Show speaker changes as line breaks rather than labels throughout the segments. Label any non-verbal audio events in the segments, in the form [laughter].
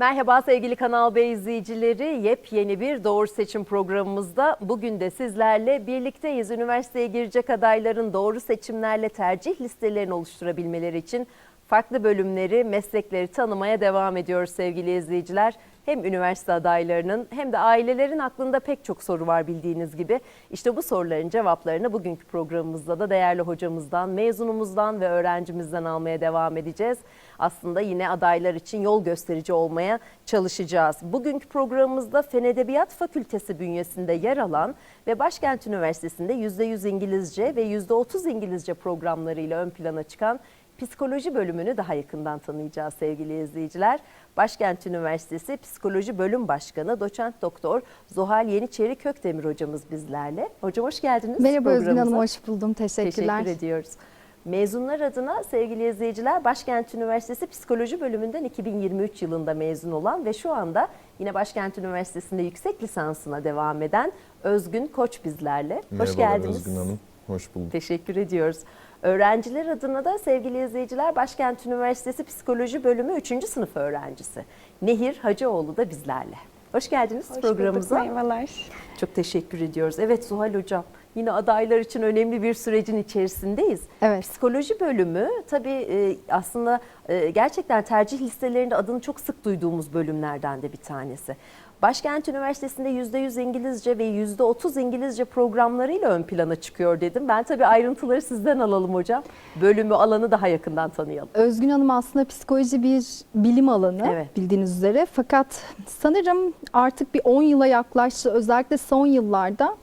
Merhaba sevgili Kanal B izleyicileri. Yepyeni bir Doğru Seçim programımızda bugün de sizlerle birlikteyiz. Üniversiteye girecek adayların doğru seçimlerle tercih listelerini oluşturabilmeleri için farklı bölümleri, meslekleri tanımaya devam ediyoruz sevgili izleyiciler. Hem üniversite adaylarının hem de ailelerin aklında pek çok soru var bildiğiniz gibi. İşte bu soruların cevaplarını bugünkü programımızda da değerli hocamızdan, mezunumuzdan ve öğrencimizden almaya devam edeceğiz. Aslında yine adaylar için yol gösterici olmaya çalışacağız. Bugünkü programımızda Fen Edebiyat Fakültesi bünyesinde yer alan ve Başkent Üniversitesi'nde %100 İngilizce ve %30 İngilizce programlarıyla ön plana çıkan Psikoloji bölümünü daha yakından tanıyacağız sevgili izleyiciler. Başkent Üniversitesi Psikoloji Bölüm Başkanı Doçent Doktor Zuhal Yeniçeri Kökdemir hocamız bizlerle. Hocam hoş geldiniz.
Merhaba Özgün. Hanım, hoş buldum. Teşekkürler.
Teşekkür ediyoruz. Mezunlar adına sevgili izleyiciler Başkent Üniversitesi Psikoloji Bölümünden 2023 yılında mezun olan ve şu anda yine Başkent Üniversitesi'nde yüksek lisansına devam eden Özgün Koç bizlerle. Hoş
Merhabalar
geldiniz.
Özgün Hanım. Hoş bulduk.
Teşekkür ediyoruz. Öğrenciler adına da sevgili izleyiciler Başkent Üniversitesi Psikoloji Bölümü 3. sınıf öğrencisi Nehir Hacıoğlu da bizlerle. Hoş geldiniz
Hoş
programımıza.
bulduk, merhabalar.
Çok teşekkür ediyoruz. Evet Zuhal Hocam yine adaylar için önemli bir sürecin içerisindeyiz.
Evet.
Psikoloji bölümü tabii e, aslında e, gerçekten tercih listelerinde adını çok sık duyduğumuz bölümlerden de bir tanesi. Başkent Üniversitesi'nde %100 İngilizce ve %30 İngilizce programlarıyla ön plana çıkıyor dedim. Ben tabii ayrıntıları sizden alalım hocam. Bölümü, alanı daha yakından tanıyalım.
Özgün Hanım aslında psikoloji bir bilim alanı
Evet.
bildiğiniz üzere. Fakat sanırım artık bir 10 yıla yaklaştı. Özellikle son yıllarda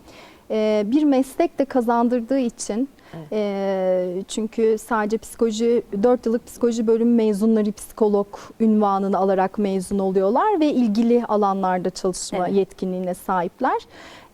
bir meslek de kazandırdığı için
Evet.
e, çünkü sadece psikoloji 4 yıllık psikoloji bölümü mezunları psikolog ünvanını alarak mezun oluyorlar ve ilgili alanlarda çalışma
Evet.
yetkinliğine sahipler.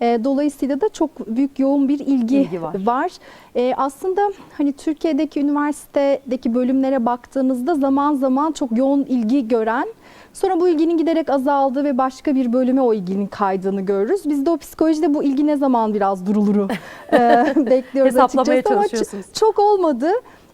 E, dolayısıyla da çok büyük yoğun bir ilgi,
İlgi var.
var. E, aslında hani Türkiye'deki üniversitedeki bölümlere baktığımızda zaman zaman çok yoğun ilgi gören Sonra bu ilginin giderek azaldığı ve başka bir bölüme o ilginin kaydığını görürüz. Biz de o psikolojide bu ilgi ne zaman biraz duruluru [laughs] e, bekliyoruz
Hesaplamaya
açıkçası ama
çalışıyorsunuz.
çok olmadı.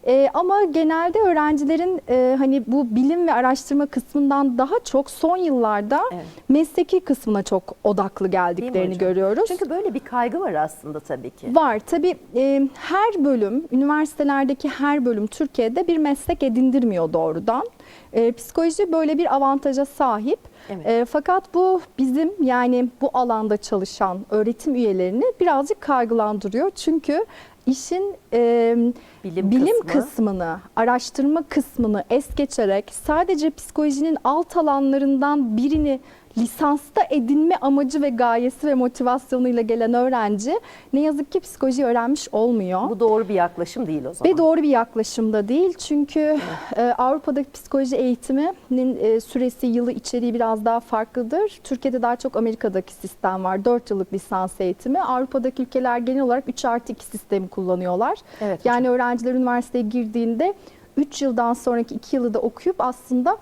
E, ama genelde öğrencilerin e, hani bu bilim ve araştırma kısmından daha çok son yıllarda
Evet.
mesleki kısmına çok odaklı geldiklerini görüyoruz.
Çünkü böyle bir kaygı var aslında tabii ki.
Var tabii e, her bölüm, üniversitelerdeki her bölüm Türkiye'de bir meslek edindirmiyor doğrudan. E, psikoloji böyle bir avantaja sahip.
Evet.
E, fakat bu bizim yani bu alanda çalışan öğretim üyelerini birazcık kaygılandırıyor. Çünkü işin e,
Bilim,
bilim
kısmı.
kısmını, araştırma kısmını es geçerek sadece psikolojinin alt alanlarından birini lisansta edinme amacı ve gayesi ve motivasyonuyla gelen öğrenci ne yazık ki psikoloji öğrenmiş olmuyor.
Bu doğru bir yaklaşım değil o zaman.
Ve doğru bir yaklaşım da değil çünkü e, Avrupa'daki psikoloji eğitiminin e, süresi, yılı, içeriği biraz daha farklıdır. Türkiye'de daha çok Amerika'daki sistem var. 4 yıllık lisans eğitimi. Avrupa'daki ülkeler genel olarak 3 artı 2 sistemi kullanıyorlar.
Evet.
Yani öğrenciler üniversiteye girdiğinde 3 yıldan sonraki 2 yılı da okuyup aslında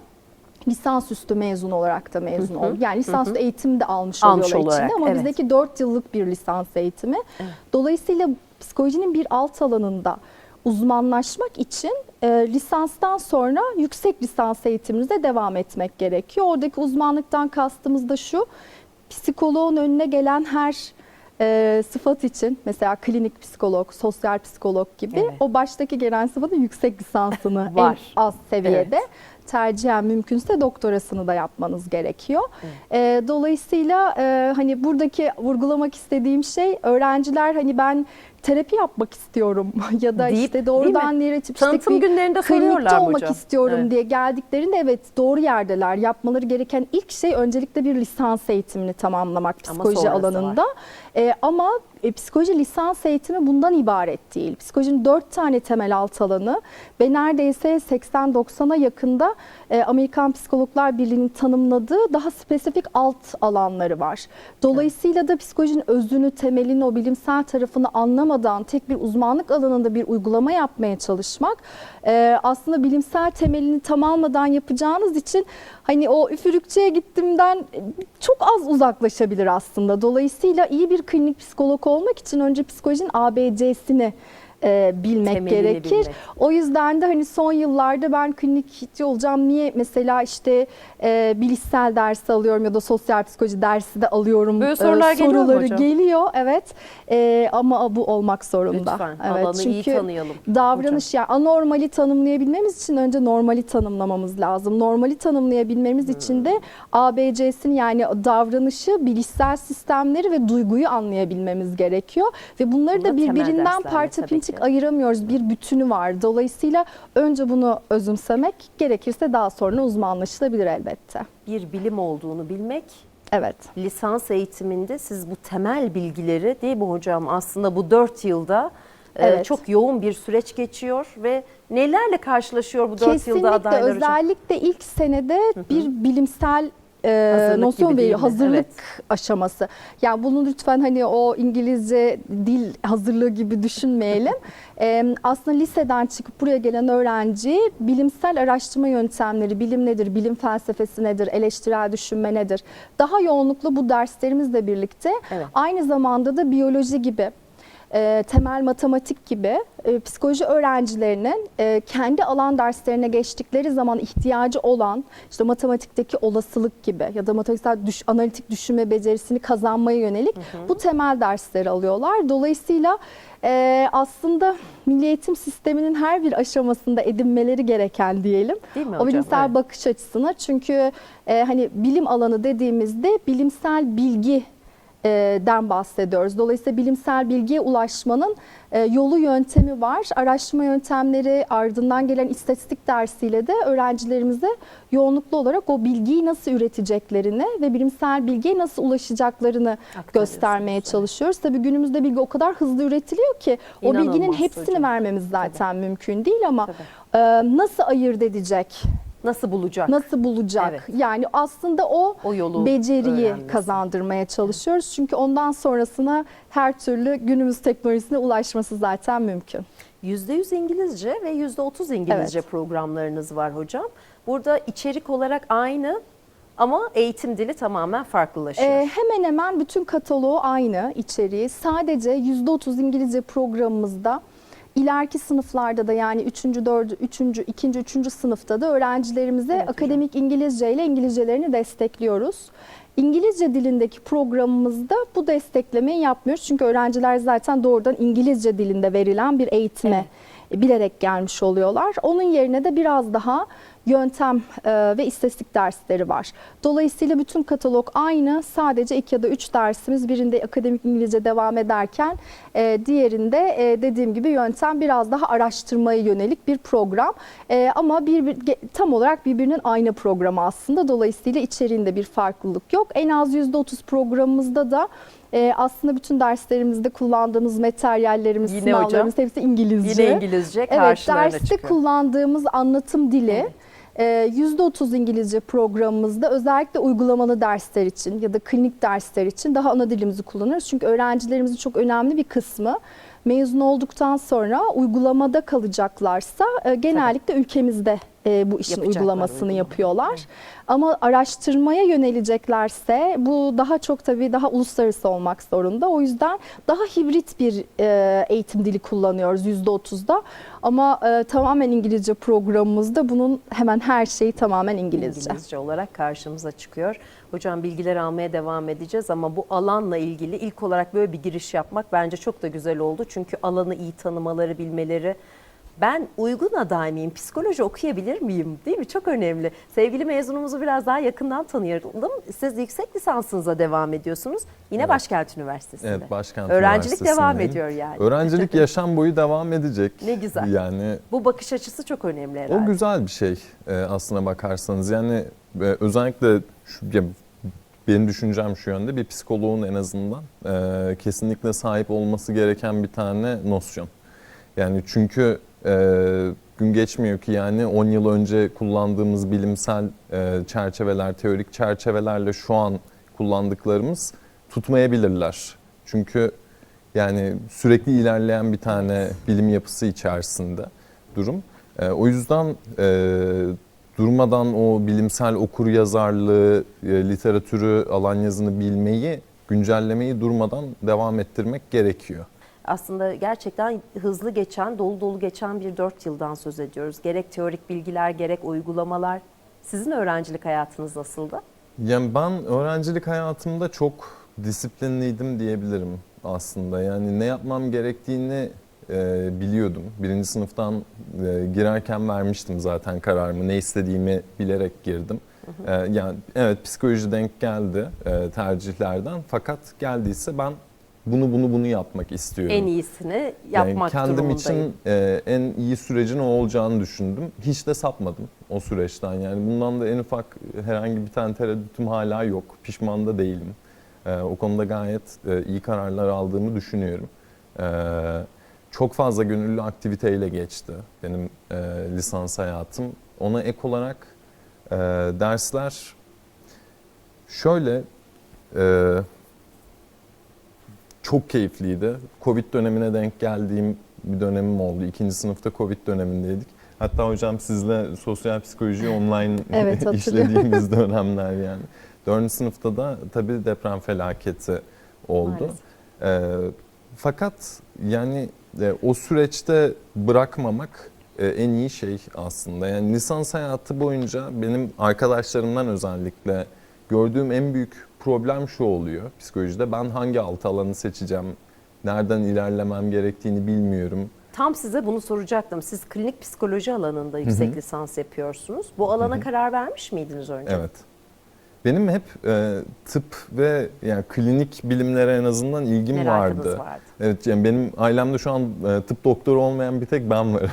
lisansüstü mezun olarak da mezun
Hı hı,
oluyor. Yani lisansüstü eğitim de almış,
Almış
oluyorlar
olarak,
içinde ama
evet.
bizdeki 4 yıllık bir lisans eğitimi.
Evet.
Dolayısıyla psikolojinin bir alt alanında uzmanlaşmak için e, lisanstan sonra yüksek lisans eğitiminize devam etmek gerekiyor. Oradaki uzmanlıktan kastımız da şu, psikoloğun önüne gelen her e, sıfat için mesela klinik psikolog, sosyal psikolog gibi
Evet.
o baştaki gelen sıfatın yüksek lisansını [laughs]
Var.
en az seviyede
Evet.
tercihen mümkünse doktorasını da yapmanız gerekiyor.
Evet.
E, dolayısıyla e, hani buradaki vurgulamak istediğim şey öğrenciler hani ben terapi yapmak istiyorum [laughs] ya da
Deyip,
işte doğrudan nörotipistik
Tanıtım
bir
günlerinde soruyorlar
olmak
hocam.
istiyorum
Evet.
diye geldiklerinde evet doğru yerdeler. Yapmaları gereken ilk şey öncelikle bir lisans eğitimini tamamlamak
Ama
psikoloji
sonrası
alanında. E, ama e, psikoloji lisans eğitimi bundan ibaret değil. Psikolojinin dört tane temel alt alanı ve neredeyse 80-90'a yakında e, Amerikan Psikologlar Birliği'nin tanımladığı daha spesifik alt alanları var. Dolayısıyla da psikolojinin özünü, temelini, o bilimsel tarafını anlamadan tek bir uzmanlık alanında bir uygulama yapmaya çalışmak e, aslında bilimsel temelini tam almadan yapacağınız için hani o üfürükçüye gittimden e, çok az uzaklaşabilir aslında. Dolayısıyla iyi bir klinik psikolog olmak için önce psikolojinin ABC'sini e, bilmek
Temelini
gerekir.
bilmek.
O yüzden de hani son yıllarda ben klinikçi olacağım. Niye mesela işte e, bilişsel dersi alıyorum ya da sosyal psikoloji dersi de alıyorum.
Böyle
e,
sorular geliyor mu
soruları
hocam?
geliyor. Evet. E, ama bu olmak zorunda.
Lütfen
evet.
alanı iyi
Çünkü
tanıyalım.
Davranış yani anormali tanımlayabilmemiz için önce normali tanımlamamız lazım. Normali tanımlayabilmemiz için de ABC'sini yani davranışı, bilişsel sistemleri ve duyguyu anlayabilmemiz gerekiyor. Ve bunları
Bunlar
da birbirinden parça
tabii ki.
ayıramıyoruz. Bir bütünü var. Dolayısıyla önce bunu özümsemek gerekirse daha sonra uzmanlaşılabilir elbette.
Bir bilim olduğunu bilmek
Evet.
lisans eğitiminde siz bu temel bilgileri değil mi hocam aslında bu 4 yılda e,
Evet.
çok yoğun bir süreç geçiyor ve nelerle karşılaşıyor bu 4
Kesinlikle
yılda adaylar hocam?
özellikle ilk senede bir bilimsel e, nosyon veriyor. Hazırlık
Evet.
aşaması. Yani bunu lütfen hani o İngilizce dil hazırlığı gibi düşünmeyelim. [laughs] E, aslında liseden çıkıp buraya gelen öğrenci bilimsel araştırma yöntemleri, bilim nedir, bilim felsefesi nedir, eleştirel düşünme nedir? Daha yoğunlukla bu derslerimizle birlikte
Evet.
aynı zamanda da biyoloji gibi e, temel matematik gibi e, psikoloji öğrencilerinin e, kendi alan derslerine geçtikleri zaman ihtiyacı olan işte matematikteki olasılık gibi ya da matematiksel düş, analitik düşünme becerisini kazanmaya yönelik bu temel dersleri alıyorlar. Dolayısıyla e, aslında milli eğitim sisteminin her bir aşamasında edinmeleri gereken diyelim.
Değil mi
o
hocam?
bilimsel
Evet.
bakış açısına çünkü e, hani bilim alanı dediğimizde bilimsel bilgi den bahsediyoruz. Dolayısıyla bilimsel bilgiye ulaşmanın e, yolu yöntemi var. Araştırma yöntemleri ardından gelen istatistik dersiyle de öğrencilerimize yoğunluklu olarak o bilgiyi nasıl üreteceklerini ve bilimsel bilgiye nasıl ulaşacaklarını göstermeye çalışıyoruz. Tabii günümüzde bilgi o kadar hızlı üretiliyor ki o
İnanılmaz
bilginin hepsini
hocam.
vermemiz zaten mümkün değil ama
Tabii.
e, nasıl ayırt edecek?
Nasıl bulacak?
Nasıl bulacak?
Evet.
Yani aslında o,
O yolu
beceriyi
öğrenmesi.
kazandırmaya çalışıyoruz. Çünkü ondan sonrasına her türlü günümüz teknolojisine ulaşması zaten mümkün.
%100 İngilizce ve %30 İngilizce
Evet.
programlarınız var hocam. Burada içerik olarak aynı ama eğitim dili tamamen farklılaşıyor.
Ee, hemen hemen bütün kataloğu aynı içeriği. Sadece %30 İngilizce programımızda ileriki sınıflarda da yani 3. 4. 3. 2. 3. sınıfta da öğrencilerimize
Evet hocam.
akademik İngilizce ile İngilizcelerini destekliyoruz. İngilizce dilindeki programımızda bu desteklemeyi yapmıyoruz. Çünkü öğrenciler zaten doğrudan İngilizce dilinde verilen bir eğitime bilerek gelmiş oluyorlar. Onun yerine de biraz daha yöntem e, ve istatistik dersleri var. Dolayısıyla bütün katalog aynı. Sadece iki ya da üç dersimiz birinde akademik İngilizce devam ederken e, diğerinde e, dediğim gibi yöntem biraz daha araştırmaya yönelik bir program. Ama bir, tam olarak birbirinin aynı programı aslında. Dolayısıyla içeriğinde bir farklılık yok. En az %30 programımızda da e, aslında bütün derslerimizde kullandığımız materyallerimiz,
Yine hocam.
sınavlarımız hepsi İngilizce.
Yine İngilizce
Evet, derste
çıkıyor.
kullandığımız anlatım dili e, %30 İngilizce programımızda özellikle uygulamalı dersler için ya da klinik dersler için daha ana dilimizi kullanıyoruz. Çünkü öğrencilerimizin çok önemli bir kısmı mezun olduktan sonra uygulamada kalacaklarsa e, genellikle ülkemizde e, bu işin uygulamasını
uygulama.
yapıyorlar. Ama araştırmaya yöneleceklerse bu daha çok tabii daha uluslararası olmak zorunda. O yüzden daha hibrit bir e, eğitim dili kullanıyoruz %30'da. Ama e, tamamen İngilizce programımızda bunun hemen her şeyi tamamen İngilizce.
İngilizce olarak karşımıza çıkıyor. Hocam bilgiler almaya devam edeceğiz ama bu alanla ilgili ilk olarak böyle bir giriş yapmak bence çok da güzel oldu. Çünkü alanı iyi tanımaları, bilmeleri. Ben uygun aday mıyım? Psikoloji okuyabilir miyim? Değil mi? Çok önemli. Sevgili mezunumuzu biraz daha yakından tanıyalım. Siz yüksek lisansınıza devam ediyorsunuz. Yine
Evet.
Başkent Üniversitesi'nde.
Evet, Başkent
Öğrencilik devam ediyor yani.
Öğrencilik [laughs] yaşam boyu devam edecek.
Ne güzel.
Yani
Bu bakış açısı çok önemli herhalde.
o güzel bir şey e, aslına bakarsanız. Yani e, özellikle şu, benim düşüncem şu yönde bir psikoloğun en azından e, kesinlikle sahip olması gereken bir tane nosyon. Yani çünkü e, gün geçmiyor ki yani 10 yıl önce kullandığımız bilimsel e, çerçeveler, teorik çerçevelerle şu an kullandıklarımız tutmayabilirler. Çünkü yani sürekli ilerleyen bir tane bilim yapısı içerisinde durum. E, o yüzden e, durmadan o bilimsel okur yazarlığı, e, literatürü, alan yazını bilmeyi, güncellemeyi durmadan devam ettirmek gerekiyor.
Aslında gerçekten hızlı geçen, dolu dolu geçen bir 4 yıldan söz ediyoruz. Gerek teorik bilgiler, gerek uygulamalar. Sizin öğrencilik hayatınız nasıldı?
Yani ben öğrencilik hayatımda çok disiplinliydim diyebilirim aslında. Yani ne yapmam gerektiğini e, biliyordum. Birinci sınıftan e, girerken vermiştim zaten kararımı. Ne istediğimi bilerek girdim. E, yani evet psikoloji denk geldi e, tercihlerden. Fakat geldiyse ben bunu bunu bunu yapmak istiyorum.
En iyisini
Yani
yapmak
kendim
durumundayım.
için e, en iyi sürecin o olacağını düşündüm. Hiç de sapmadım o süreçten. Yani bundan da en ufak herhangi bir tane tereddütüm hala yok. Pişman da değilim. E, o konuda gayet e, iyi kararlar aldığımı düşünüyorum. E, çok fazla gönüllü aktiviteyle geçti benim e, lisans hayatım. Ona ek olarak e, dersler şöyle e, çok keyifliydi. Covid dönemine denk geldiğim bir dönemim oldu. İkinci sınıfta Covid dönemindeydik. Hatta hocam sizle sosyal psikoloji online [laughs]
Evet, [laughs]
işlediğimiz dönemler yani. Dördüncü sınıfta da tabii deprem felaketi oldu.
Maalesef.
Ee, fakat yani e, o süreçte bırakmamak e, en iyi şey aslında. Yani lisans hayatı boyunca benim arkadaşlarımdan özellikle gördüğüm en büyük problem şu oluyor psikolojide. Ben hangi alt alanı seçeceğim, nereden ilerlemem gerektiğini bilmiyorum.
Tam size bunu soracaktım. Siz klinik psikoloji alanında yüksek lisans yapıyorsunuz. Bu alana karar vermiş miydiniz önce?
Evet. Benim hep e, tıp ve yani klinik bilimlere en azından ilgim
Merakınız
vardı.
vardı.
Evet yani benim ailemde şu an e, tıp doktoru olmayan bir tek ben varım.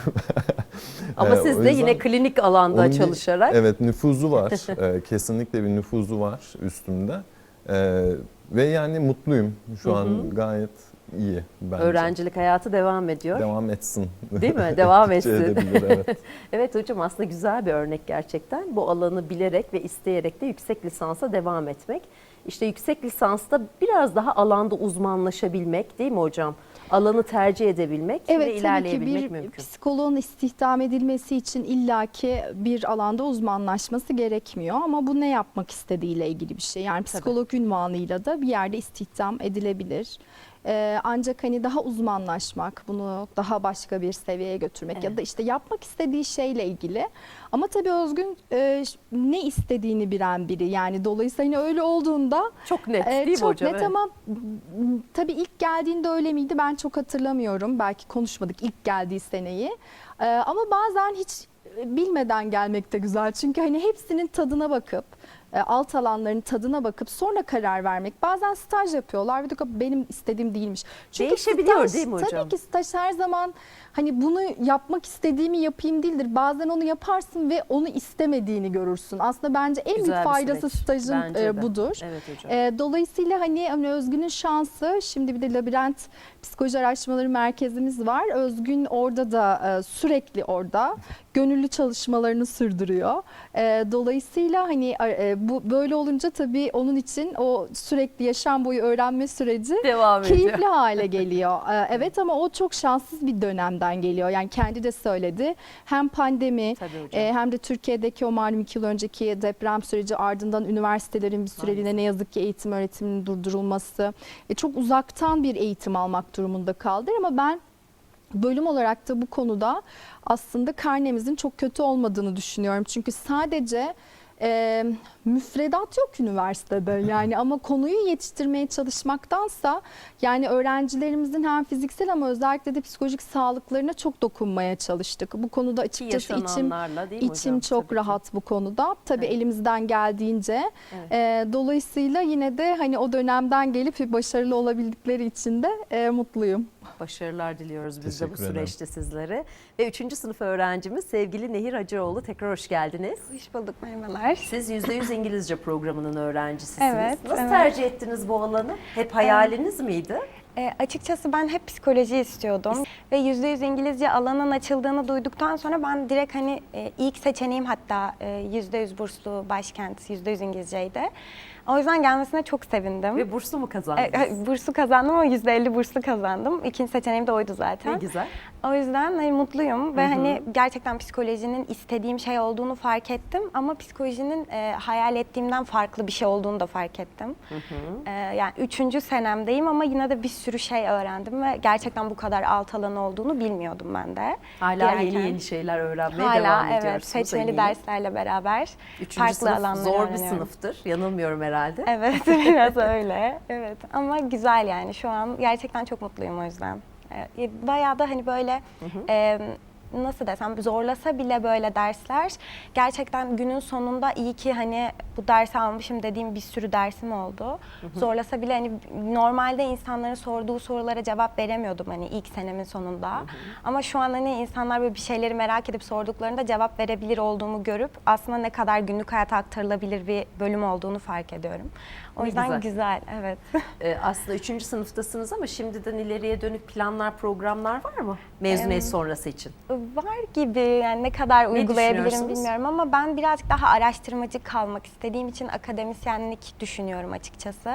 [laughs]
Ama
Ee,
siz de yine klinik alanda
Onun bir-
çalışarak
Evet nüfuzu var. Ee, [laughs] kesinlikle bir nüfuzu var üstümde. Ee, ve yani mutluyum. Şu an gayet iyi bence.
öğrencilik hayatı devam ediyor.
Devam etsin.
Değil mi? Devam [laughs]
Ettikçe
etsin.
edebilir, evet. [laughs]
Evet hocam aslında güzel bir örnek gerçekten. Bu alanı bilerek ve isteyerek de yüksek lisansa devam etmek. İşte yüksek lisansta biraz daha alanda uzmanlaşabilmek değil mi hocam? Alanı tercih edebilmek ve
Evet tabii ki
ilerleyebilmek
bir
mümkün.
psikoloğun istihdam edilmesi için illaki bir alanda uzmanlaşması gerekmiyor ama bu ne yapmak istediğiyle ilgili bir şey. Yani psikolog ünvanıyla da bir yerde istihdam edilebilir. Ee, ancak hani daha uzmanlaşmak, bunu daha başka bir seviyeye götürmek ya
Evet.
da işte yapmak istediği şeyle ilgili. Ama tabii Özgün e, ne istediğini bilen biri. Yani dolayısıyla hani öyle olduğunda
Çok net
ee,
değil mi
çok
hocam?
net
Evet.
ama tabii ilk geldiğinde öyle miydi ben çok hatırlamıyorum. Belki konuşmadık ilk geldiği seneyi. Ee, ama bazen hiç bilmeden gelmek de güzel. Çünkü hani hepsinin tadına bakıp e, alt alanların tadına bakıp sonra karar vermek. Bazen staj yapıyorlar ve diyor benim istediğim değilmiş. Çünkü
Değişebiliyor
staj,
değil mi hocam?
Tabii ki staj her zaman hani bunu yapmak istediğimi yapayım değildir. Bazen onu yaparsın ve onu istemediğini görürsün. Aslında bence en
Güzel
büyük faydası stajın e, budur.
Evet hocam.
E, dolayısıyla hani, hani Özgün'ün şansı şimdi bir de labirent psikoloji araştırmaları merkezimiz var. Özgün orada da e, sürekli orada gönüllü çalışmalarını sürdürüyor. E, dolayısıyla hani e, bu böyle olunca tabii onun için o sürekli yaşam boyu öğrenme süreci
Devam ediyor.
keyifli hale [laughs] geliyor. Evet ama o çok şanssız bir dönemden geliyor. Yani kendi de söyledi. Hem pandemi e, hem de Türkiye'deki o malum iki yıl önceki deprem süreci ardından üniversitelerin bir süreliğine ne yazık ki eğitim öğretiminin durdurulması. E, çok uzaktan bir eğitim almak durumunda kaldı ama ben bölüm olarak da bu konuda aslında karnemizin çok kötü olmadığını düşünüyorum. Çünkü sadece e, müfredat yok üniversitede [laughs] yani ama konuyu yetiştirmeye çalışmaktansa yani öğrencilerimizin hem fiziksel ama özellikle de psikolojik sağlıklarına çok dokunmaya çalıştık. Bu konuda açıkçası içim İçim
hocam?
çok
Tabii ki.
rahat bu konuda. Tabii
Evet.
elimizden geldiğince.
Evet.
Ee, dolayısıyla yine de hani o dönemden gelip başarılı olabildikleri için de e, mutluyum.
Başarılar diliyoruz biz de bu
ederim.
süreçte sizlere. Ve 3. sınıf öğrencimiz sevgili Nehir Hacıoğlu tekrar hoş geldiniz.
Hoş bulduk merhabalar.
Siz %100 İngilizce programının öğrencisisiniz.
Evet,
Nasıl
evet.
tercih ettiniz bu alanı? Hep hayaliniz miydi?
E, açıkçası ben hep psikoloji istiyordum ve %100 İngilizce alanın açıldığını duyduktan sonra ben direkt hani e, ilk seçeneğim hatta e, %100 burslu başkent %100 İngilizceydi. O yüzden gelmesine çok sevindim.
Ve burslu mu
E,
kazandınız?
e, burslu kazandım ama %50 burslu kazandım. İkinci seçeneğim de oydu
ne
zaten.
güzel.
O yüzden hani mutluyum ve hani gerçekten psikolojinin istediğim şey olduğunu fark ettim ama psikolojinin e, hayal ettiğimden farklı bir şey olduğunu da fark ettim. E, yani üçüncü senemdeyim ama yine de bir sürü şey öğrendim ve gerçekten bu kadar alt alanı olduğunu bilmiyordum ben de.
Hala yeni
Girerken.
yeni şeyler öğrenmeye
Hala
devam
evet
ediyorsunuz.
seçmeli
eminim.
derslerle beraber
Üçüncü
farklı
sınıf
alanları
zor bir sınıftır. Yanılmıyorum herhalde.
Evet [laughs] biraz [laughs] öyle. Evet ama güzel yani şu an gerçekten çok mutluyum o yüzden. Ee, Bayağı da hani böyle e, nasıl desem zorlasa bile böyle dersler gerçekten günün sonunda iyi ki hani bu dersi almışım dediğim bir sürü dersim oldu. Zorlasa bile hani normalde insanların sorduğu sorulara cevap veremiyordum hani ilk senemin sonunda. Ama şu an hani insanlar böyle bir şeyleri merak edip sorduklarında cevap verebilir olduğumu görüp aslında ne kadar günlük hayata aktarılabilir bir bölüm olduğunu fark ediyorum. O
Ne
yüzden
güzel.
güzel. evet. [laughs]
Ee, aslında üçüncü sınıftasınız ama şimdiden ileriye dönük planlar, programlar var mı? Mezuniyet
Em,
sonrası için.
Var gibi yani ne kadar uygulayabilirim bilmiyorum ama ben birazcık daha araştırmacı kalmak istediğim için akademisyenlik düşünüyorum açıkçası.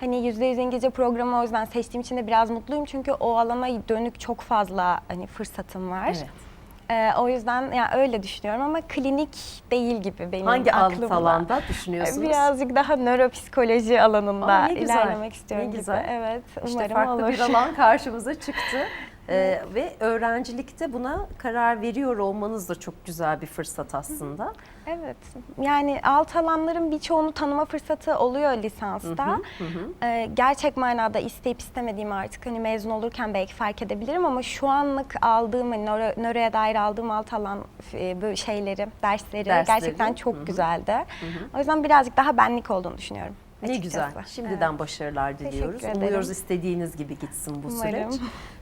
Hani yüzde yüz İngilizce programı o yüzden seçtiğim için de biraz mutluyum çünkü o alana dönük çok fazla hani fırsatım var.
Evet.
Ee, o yüzden yani öyle düşünüyorum ama klinik değil gibi benim
Hangi
aklımda.
alanda düşünüyorsunuz?
Birazcık daha nöropsikoloji alanında
Aa,
ilerlemek istiyorum
ne
gibi.
güzel.
Evet, umarım
İşte farklı
olur.
bir alan karşımıza çıktı. [laughs] Ee, ve öğrencilikte buna karar veriyor olmanız da çok güzel bir fırsat aslında.
Evet. Yani alt alanların birçoğunu tanıma fırsatı oluyor lisansta. Ee, gerçek manada isteyip istemediğimi artık hani mezun olurken belki fark edebilirim ama şu anlık aldığım hani nöro, nöroya dair aldığım alt alan e, şeyleri, dersleri,
Dersleri.
gerçekten çok güzeldi. O yüzden birazcık daha benlik olduğunu düşünüyorum.
Ne
açıkçası.
güzel. Şimdiden başarılar diliyoruz. Umuyoruz istediğiniz gibi gitsin bu
Umarım.
süreç.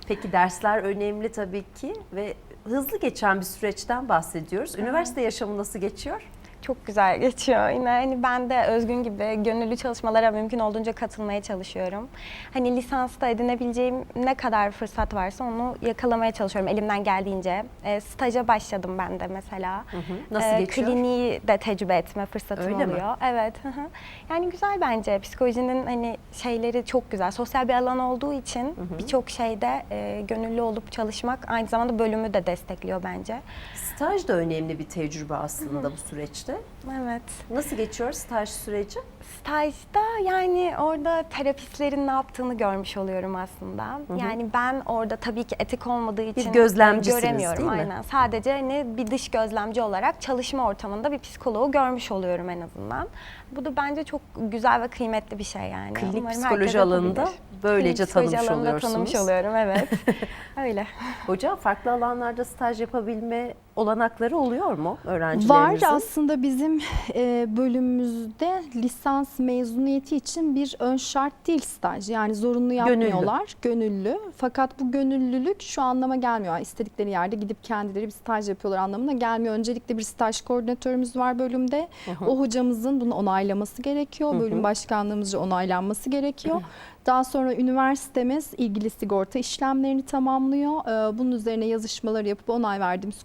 Peki dersler önemli tabii ki ve hızlı geçen bir süreçten bahsediyoruz. Üniversite yaşamı nasıl geçiyor?
Çok güzel geçiyor. Yine hani ben de Özgün gibi gönüllü çalışmalara mümkün olduğunca katılmaya çalışıyorum. Hani lisansta edinebileceğim ne kadar fırsat varsa onu yakalamaya çalışıyorum elimden geldiğince. E, staja başladım ben de mesela.
Nasıl
E,
geçiyor?
Kliniği de tecrübe etme fırsatım
Öyle mi?
oluyor. Evet. hı hı. yani güzel bence. Psikolojinin hani şeyleri çok güzel. Sosyal bir alan olduğu için birçok şeyde e, gönüllü olup çalışmak aynı zamanda bölümü de destekliyor bence.
Staj da önemli bir tecrübe aslında bu süreçte.
Evet.
Nasıl geçiyor staj süreci?
Stajda yani orada terapistlerin ne yaptığını görmüş oluyorum aslında. Yani ben orada tabii ki etik olmadığı için
gözlemcisiniz,
göremiyorum
değil mi?
aynen. Sadece hani bir dış gözlemci olarak çalışma ortamında bir psikoloğu görmüş oluyorum en azından. Bu da bence çok güzel ve kıymetli bir şey yani.
Klinik
Umarım
psikoloji alanında böylece
Klinik
tanımış
alanında
oluyorsunuz.
tanımış oluyorum evet. [laughs] Öyle.
Hocam farklı alanlarda staj yapabilme olanakları oluyor mu
Var
öğrencilerinizin?
aslında bizim e, bölümümüzde lisans mezuniyeti için bir ön şart değil staj. Yani zorunlu
Gönüllü.
yapmıyorlar. Gönüllü. Fakat bu gönüllülük şu anlama gelmiyor. İstedikleri yerde gidip kendileri bir staj yapıyorlar anlamına gelmiyor. Öncelikle bir staj koordinatörümüz var bölümde. O hocamızın bunu onaylaması gerekiyor. Bölüm başkanlığımızca onaylanması gerekiyor. Daha sonra üniversitemiz ilgili sigorta işlemlerini tamamlıyor. Ee, Bunun üzerine yazışmaları yapıp onay verdiğimiz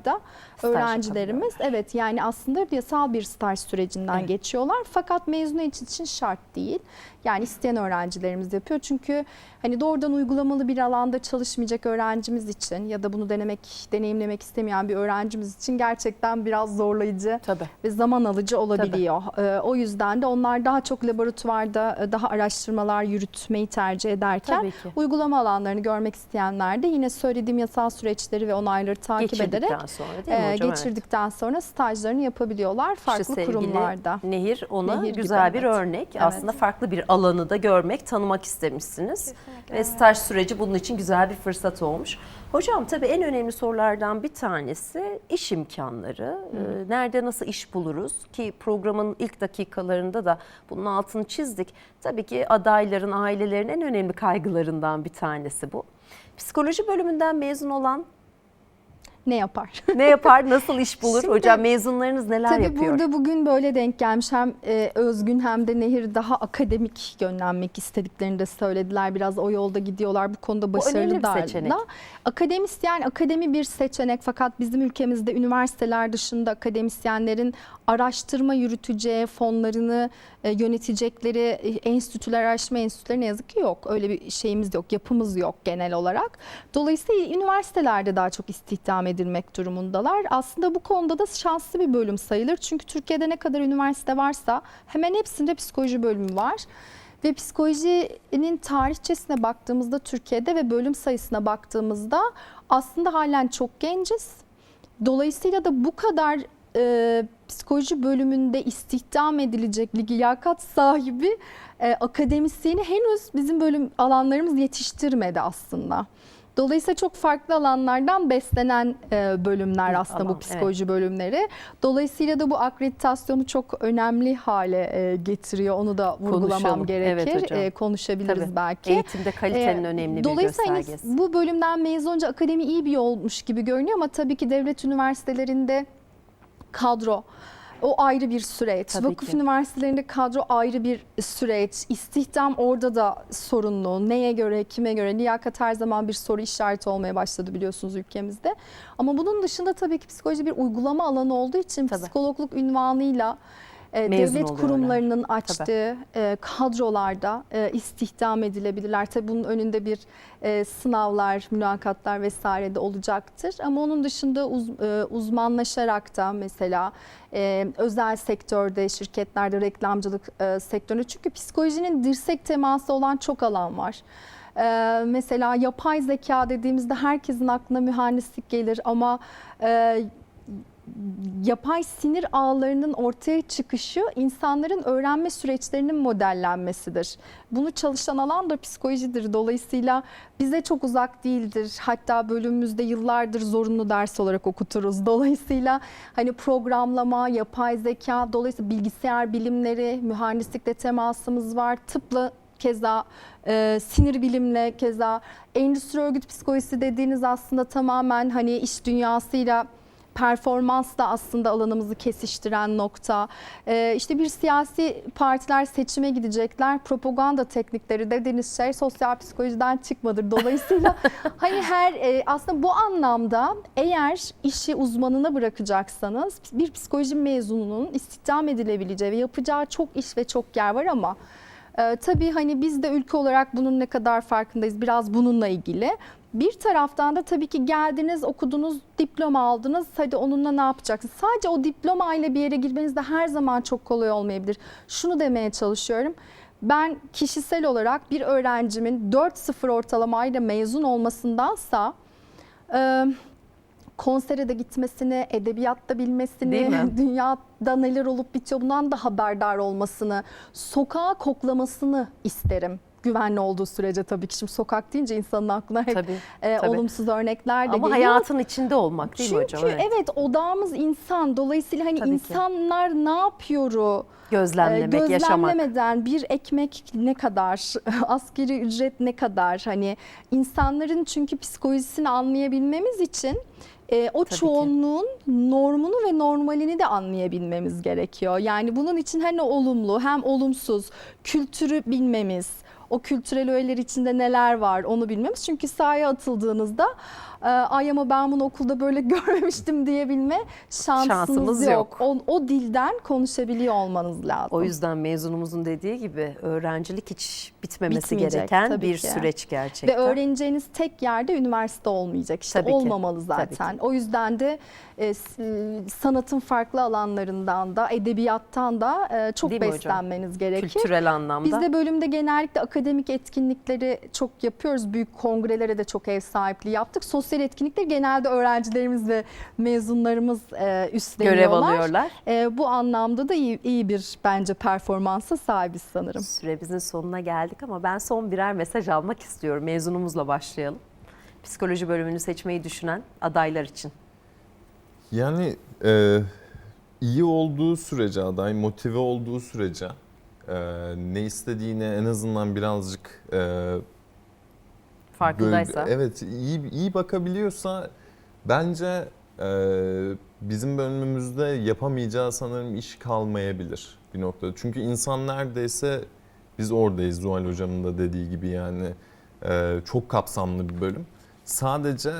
kurumlarda
Staj
öğrencilerimiz evet yani aslında yasal bir staj sürecinden
Evet.
geçiyorlar. Fakat mezuniyet için şart değil. Yani isteyen öğrencilerimiz yapıyor. Çünkü hani doğrudan uygulamalı bir alanda çalışmayacak öğrencimiz için ya da bunu denemek, deneyimlemek istemeyen bir öğrencimiz için gerçekten biraz zorlayıcı
Tabii.
ve zaman alıcı olabiliyor. Ee, o yüzden de onlar daha çok laboratuvarda e, daha araştırmalar yürütmeyi tercih ederken
Tabii
uygulama alanlarını görmek isteyenler de yine söylediğim yasal süreçleri ve onayları takip ederek
Geçirdikten sonra değil mi
e,
hocam? Evet.
geçirdikten sonra stajlarını yapabiliyorlar farklı
İşte
kurumlarda.
Nehir ona
Nehir gibi,
güzel bir
evet.
örnek.
Evet.
Aslında farklı bir alanı da görmek, tanımak istemişsiniz.
Kesinlikle,
Ve
evet.
staj süreci bunun için güzel bir fırsat olmuş. Hocam tabii en önemli sorulardan bir tanesi iş imkanları. Ee, Nerede nasıl iş buluruz? Ki programın ilk dakikalarında da bunun altını çizdik. Tabii ki adayların, ailelerin en önemli kaygılarından bir tanesi bu. Psikoloji bölümünden mezun olan
Ne yapar? [laughs]
ne yapar, nasıl iş bulur?
Şimdi-
Hocam mezunlarınız neler
Tabii
yapıyor?
burada bugün böyle denk gelmiş hem e, Özgün hem de Nehir daha akademik yönlenmek istediklerini de söylediler. Biraz o yolda gidiyorlar bu konuda başarılılar.
seçenek.
Akademisyen, akademi bir seçenek fakat bizim ülkemizde üniversiteler dışında akademisyenlerin araştırma yürüteceği, fonlarını e, yönetecekleri e, enstitüler, araştırma enstitüleri ne yazık ki yok. Öyle bir şeyimiz yok, yapımız yok genel olarak. Dolayısıyla üniversitelerde daha çok istihdam edilmek durumundalar. Aslında bu konuda da şanslı bir bölüm sayılır. Çünkü Türkiye'de ne kadar üniversite varsa hemen hepsinde psikoloji bölümü var. Ve psikolojinin tarihçesine baktığımızda Türkiye'de ve bölüm sayısına baktığımızda aslında halen çok genciz. Dolayısıyla da bu kadar e, psikoloji bölümünde istihdam edilecek liyakat sahibi e, akademisyeni henüz bizim bölüm alanlarımız yetiştirmedi aslında. Dolayısıyla çok farklı alanlardan beslenen e, bölümler aslında
alan,
bu psikoloji bölümleri. Dolayısıyla da bu akreditasyonu çok önemli hale e, getiriyor. Onu da vurgulamam
Konuşalım. Evet
gerekir.
hocam.
E, konuşabiliriz
Tabii.
belki.
Eğitimde kalitenin
Ee,
önemli bir
Dolayısıyla
göstergesi.
bu bölümden mezun olunca akademi iyi bir yolmuş gibi görünüyor ama tabii ki devlet üniversitelerinde kadro o ayrı bir süreç.
Tabii
Vakıf
ki.
üniversitelerinde kadro ayrı bir süreç. İstihdam orada da sorunlu. Neye göre, kime göre? Liyakat her zaman bir soru işareti olmaya başladı biliyorsunuz ülkemizde. Ama bunun dışında tabii ki psikoloji bir uygulama alanı olduğu için
Tabii.
psikologluk ünvanıyla e,
Mezun
devlet kurumlarının açtığı e, kadrolarda e, istihdam edilebilirler. Tabii bunun önünde bir e, sınavlar, mülakatlar vesaire de olacaktır. Ama onun dışında uz- e, uzmanlaşarak da mesela e, özel sektörde, şirketlerde, reklamcılık e, sektöründe. Çünkü psikolojinin dirsek teması olan çok alan var. E, mesela yapay zeka dediğimizde herkesin aklına mühendislik gelir ama e, yapay sinir ağlarının ortaya çıkışı insanların öğrenme süreçlerinin modellenmesidir. Bunu çalışan alan da psikolojidir. Dolayısıyla bize çok uzak değildir. Hatta bölümümüzde yıllardır zorunlu ders olarak okuturuz. [laughs] Dolayısıyla hani programlama, yapay zeka, dolayısıyla bilgisayar bilimleri, mühendislikle temasımız var. Tıpla keza e, sinir bilimle keza endüstri örgüt psikolojisi dediğiniz aslında tamamen hani iş dünyasıyla performans da aslında alanımızı kesiştiren nokta. Ee, işte bir siyasi partiler seçime gidecekler. Propaganda teknikleri dediğiniz şey sosyal psikolojiden çıkmadır. Dolayısıyla [laughs] hani her e, aslında bu anlamda eğer işi uzmanına bırakacaksanız bir psikoloji mezununun istihdam edilebileceği ve yapacağı çok iş ve çok yer var ama ee, tabii hani biz de ülke olarak bunun ne kadar farkındayız biraz bununla ilgili. Bir taraftan da tabii ki geldiniz, okudunuz, diploma aldınız. Hadi onunla ne yapacaksınız? Sadece o diploma ile bir yere girmeniz de her zaman çok kolay olmayabilir. Şunu demeye çalışıyorum. Ben kişisel olarak bir öğrencimin 4-0 ortalamayla mezun olmasındansa e, konsere de gitmesini, edebiyatta bilmesini, [laughs] dünyada neler olup bitiyor bundan da haberdar olmasını, sokağa koklamasını isterim. Güvenli olduğu sürece tabii ki. Şimdi sokak deyince insanın aklına hep
Tabii,
e,
tabii.
olumsuz örnekler de
Ama
geliyor.
hayatın içinde olmak değil mi
Çünkü
hocam?
evet. odağımız insan. Dolayısıyla hani
Tabii ki.
insanlar ne yapıyor?
Gözlemlemek,
Ee,
yaşamak.
Gözlemlemeden bir ekmek ne kadar, [laughs] askeri ücret ne kadar hani insanların çünkü psikolojisini anlayabilmemiz için e, o
ki.
çoğunluğun normunu ve normalini de anlayabilmemiz gerekiyor. Yani bunun için hem olumlu hem olumsuz kültürü bilmemiz, o kültürel öğeler içinde neler var onu bilmemiz. Çünkü sahaya atıldığınızda ay ama ben bunu okulda böyle [laughs] görmemiştim diyebilme şansınız,
Şansımız
yok.
yok.
O, o dilden konuşabiliyor olmanız lazım.
O yüzden mezunumuzun dediği gibi öğrencilik hiç bitmemesi
Bitmeyecek,
gereken bir
ki.
süreç
Ve
gerçekten.
öğreneceğiniz tek yerde üniversite olmayacak. İşte
Tabii ki,
olmamalı
tabii
zaten. O yüzden de e, e, sanatın farklı alanlarından da, edebiyattan da e, çok
Değil
beslenmeniz gerekir.
Kültürel anlamda.
Biz de bölümde genellikle akademik etkinlikleri çok yapıyoruz. Büyük kongrelere de çok ev sahipliği yaptık. Sosyal etkinlikleri genelde öğrencilerimiz ve mezunlarımız e, üstleniyorlar.
görev alıyorlar.
E, bu anlamda da iyi, iyi bir bence performansa sahibiz sanırım.
Süremizin sonuna geldik ama ben son birer mesaj almak istiyorum. Mezunumuzla başlayalım. Psikoloji bölümünü seçmeyi düşünen adaylar için.
Yani e, iyi olduğu sürece aday, motive olduğu sürece e, ne istediğine en azından birazcık e,
Farkındaysa.
Böyle- evet iyi iyi bakabiliyorsa bence e, bizim bölümümüzde yapamayacağı sanırım iş kalmayabilir bir noktada. Çünkü insan neredeyse biz oradayız Zuhal Hocam'ın da dediği gibi yani e, çok kapsamlı bir bölüm. Sadece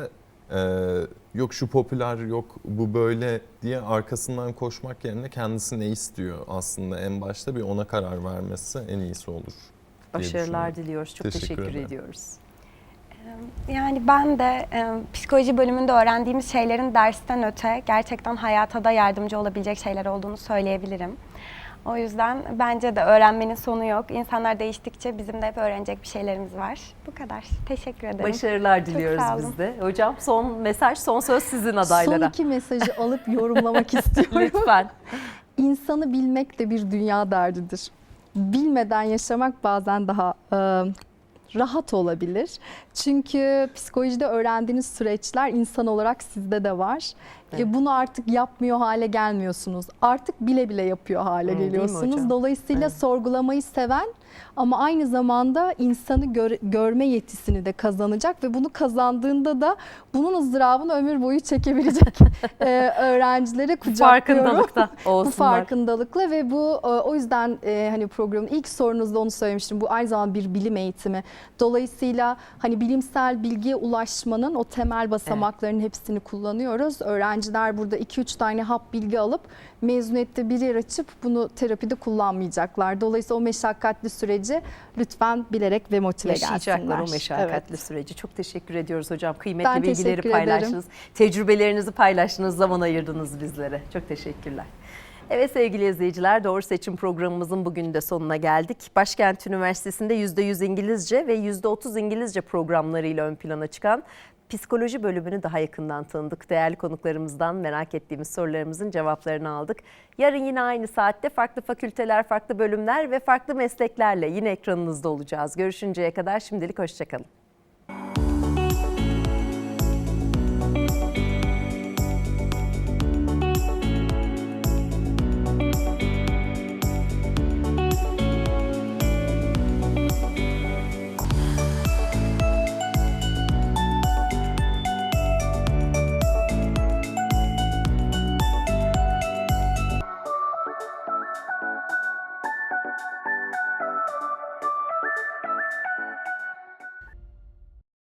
e, yok şu popüler yok bu böyle diye arkasından koşmak yerine kendisi ne istiyor aslında en başta bir ona karar vermesi en iyisi olur.
Başarılar diliyoruz. Çok
Teşekkür
teşekkür, ediyoruz.
Yani ben de e, psikoloji bölümünde öğrendiğimiz şeylerin dersten öte gerçekten hayata da yardımcı olabilecek şeyler olduğunu söyleyebilirim. O yüzden bence de öğrenmenin sonu yok. İnsanlar değiştikçe bizim de hep öğrenecek bir şeylerimiz var. Bu kadar. Teşekkür ederim.
Başarılar diliyoruz biz de. Hocam son mesaj, son söz sizin
Son
adaylara.
iki mesajı alıp yorumlamak [laughs] istiyorum.
Lütfen.
İnsanı bilmek de bir dünya derdidir. Bilmeden yaşamak bazen daha e, rahat olabilir. Çünkü psikolojide öğrendiğiniz süreçler insan olarak sizde de var.
Evet.
E, bunu artık yapmıyor hale gelmiyorsunuz. Artık bile bile yapıyor hale
Hı,
geliyorsunuz. Dolayısıyla
Evet.
sorgulamayı seven ama aynı zamanda insanı gör- görme yetisini de kazanacak ve bunu kazandığında da bunun ızdırabını ömür boyu çekebilecek [laughs] e, öğrencilere kucaklıyorum.
Farkındalıkta [laughs]
Bu
olsunlar.
farkındalıkla ve bu e, o yüzden e, hani programın ilk sorunuzda onu söylemiştim. Bu aynı zamanda bir bilim eğitimi. Dolayısıyla hani bilimsel bilgiye ulaşmanın o temel basamaklarının hepsini kullanıyoruz. Öğrenciler burada 2-3 tane hap bilgi alıp mezuniyette bir yer açıp bunu terapide kullanmayacaklar. Dolayısıyla o meşakkatli süreci lütfen bilerek ve motive
Yaşayacaklar
gelsinler.
o meşakkatli
Evet.
süreci. Çok teşekkür ediyoruz hocam. Kıymetli
Ben
bilgileri paylaştınız. Tecrübelerinizi paylaştınız, zaman ayırdınız bizlere. Çok teşekkürler. Evet sevgili izleyiciler Doğru Seçim programımızın bugün de sonuna geldik. Başkent Üniversitesi'nde %100 İngilizce ve %30 İngilizce programlarıyla ön plana çıkan psikoloji bölümünü daha yakından tanıdık. Değerli konuklarımızdan merak ettiğimiz sorularımızın cevaplarını aldık. Yarın yine aynı saatte farklı fakülteler, farklı bölümler ve farklı mesleklerle yine ekranınızda olacağız. Görüşünceye kadar şimdilik hoşçakalın.